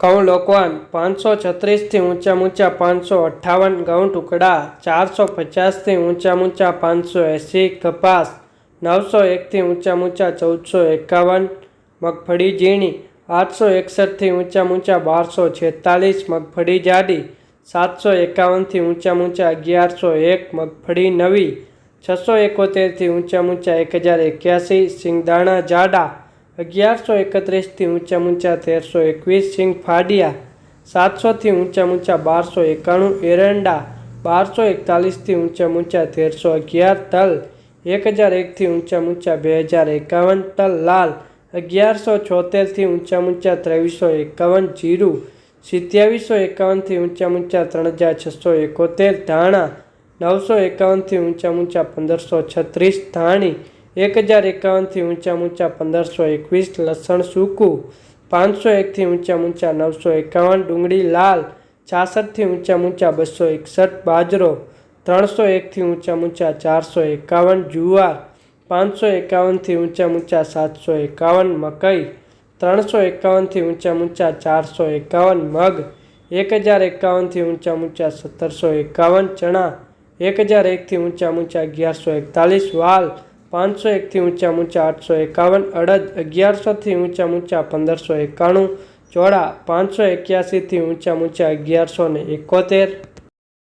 ઘઉં લોકવાન પાંચસો છત્રીસથી ઊંચા ઊંચા પાંચસો અઠ્ઠાવન ઘઉં ટુકડા ચારસો પચાસથી ઊંચા ઊંચા પાંચસો એંસી, કપાસ નવસો એકથી ઊંચા ઊંચા ચૌદસો એકાવન, મગફળી ઝીણી આઠસો એકસઠથી ઊંચા ઊંચા બારસો છેતાલીસ, મગફળી જાડી સાતસો એકાવનથી ઊંચા ઊંચા અગિયારસો એક, મગફળી નવી છસો એકોતેરથી ઊંચા ઊંચા એક હજાર એક્યાસી, સિંગદાણા જાડા અગિયારસો એકત્રીસથી ઊંચા ઊંચા તેરસો એકવીસ સિંગ ફાડિયા, સાતસોથી ઊંચા ઊંચા બારસો એકાણું એરંડા, બારસો એકતાલીસથી ઊંચા ઊંચા તેરસો અગિયાર તલ, એક હજાર એકથી ઊંચા ઊંચા બે હજાર એકાવન તલ લાલ, અગિયારસો છોતેરથી ઊંચા ઊંચા ત્રેવીસો એકાવન જીરું, સિત્યાવીસો એકાવનથી ઊંચા ઊંચા ત્રણ હજાર છસો એકોતેર ધાણા, નવસો એકાવનથી ઊંચા ઊંચા પંદરસો છત્રીસ ધાણી એક હજાર એકાવનથી ઊંચા ઊંચા પંદરસો એકવીસ, લસણ સૂકું પાંચસો એકથી ઊંચા ઊંચા નવસો એકાવન, ડુંગળી લાલ છાસઠથી ઊંચા ઊંચા બસો એકસઠ, બાજરો ત્રણસો એકથી ઊંચા ઊંચા ચારસો એકાવન, જુવાર પાંચસો એકાવનથી ઊંચા ઊંચા સાતસો એકાવન, મકઈ ત્રણસો એકાવનથી ઊંચા ઊંચા ચારસો એકાવન, મગ એક હજાર એકાવનથી ઊંચા ઊંચા સત્તરસો એકાવન, ચણા એક હજાર એકથી ઊંચા ઊંચા અગિયારસો એકતાલીસ, વાલ પાંચસો એકથી ઊંચા ઊંચા આઠસો એકાવન, અડદ અગિયારસોથી ઊંચા ઊંચા પંદરસો એકાણું, ચોળા પાંચસો એક્યાસીથી ઊંચા ઊંચા અગિયારસો ને એકોતેર.